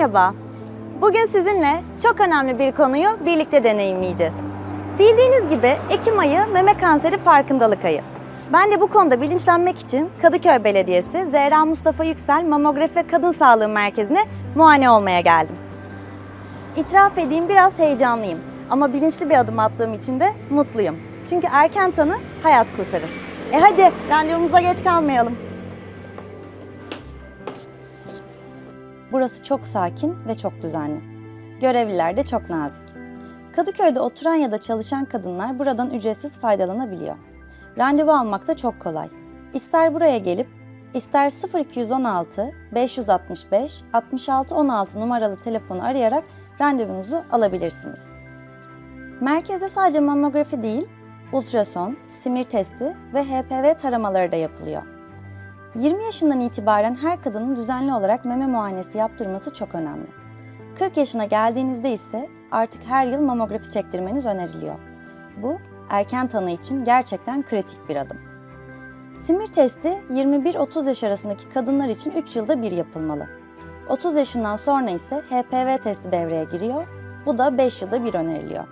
Merhaba. Bugün sizinle çok önemli bir konuyu birlikte deneyimleyeceğiz. Bildiğiniz gibi Ekim ayı meme kanseri farkındalık ayı. Ben de bu konuda bilinçlenmek için Kadıköy Belediyesi Zehra Mustafa Yüksel Mamografi Kadın Sağlığı Merkezi'ne muayene olmaya geldim. İtiraf edeyim biraz heyecanlıyım ama bilinçli bir adım attığım için de mutluyum. Çünkü erken tanı hayat kurtarır. E hadi randevumuza geç kalmayalım. Burası çok sakin ve çok düzenli. Görevliler de çok nazik. Kadıköy'de oturan ya da çalışan kadınlar buradan ücretsiz faydalanabiliyor. Randevu almak da çok kolay. İster buraya gelip, ister 0216 565 66 16 numaralı telefonu arayarak randevunuzu alabilirsiniz. Merkezde sadece mamografi değil, ultrason, simir testi ve HPV taramaları da yapılıyor. 20 yaşından itibaren her kadının düzenli olarak meme muayenesi yaptırması çok önemli. 40 yaşına geldiğinizde ise artık her yıl mamografi çektirmeniz öneriliyor. Bu erken tanı için gerçekten kritik bir adım. Simir testi 21-30 yaş arasındaki kadınlar için 3 yılda bir yapılmalı. 30 yaşından sonra ise HPV testi devreye giriyor. Bu da 5 yılda bir öneriliyor.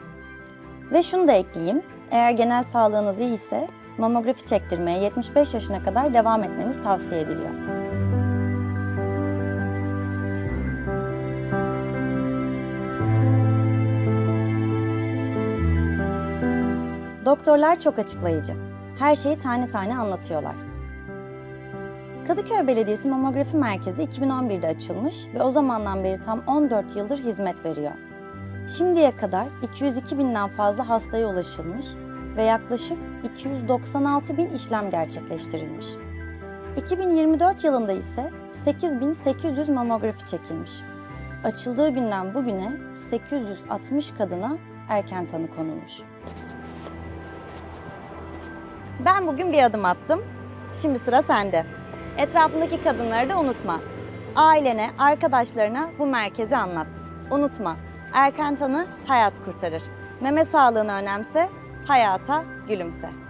Ve şunu da ekleyeyim, eğer genel sağlığınız iyi ise mamografi çektirmeye 75 yaşına kadar devam etmeniz tavsiye ediliyor. Doktorlar çok açıklayıcı. Her şeyi tane tane anlatıyorlar. Kadıköy Belediyesi Mamografi Merkezi 2011'de açılmış ve o zamandan beri tam 14 yıldır hizmet veriyor. Şimdiye kadar 202 binden fazla hastaya ulaşılmış ve yaklaşık 296 bin işlem gerçekleştirilmiş. 2024 yılında ise 8800 mamografi çekilmiş. Açıldığı günden bugüne 860 kadına erken tanı konulmuş. Ben bugün bir adım attım. Şimdi sıra sende. Etrafındaki kadınları da unutma. Ailene, arkadaşlarına bu merkezi anlat. Unutma, erken tanı hayat kurtarır. Meme sağlığını önemse, hayata gülümse.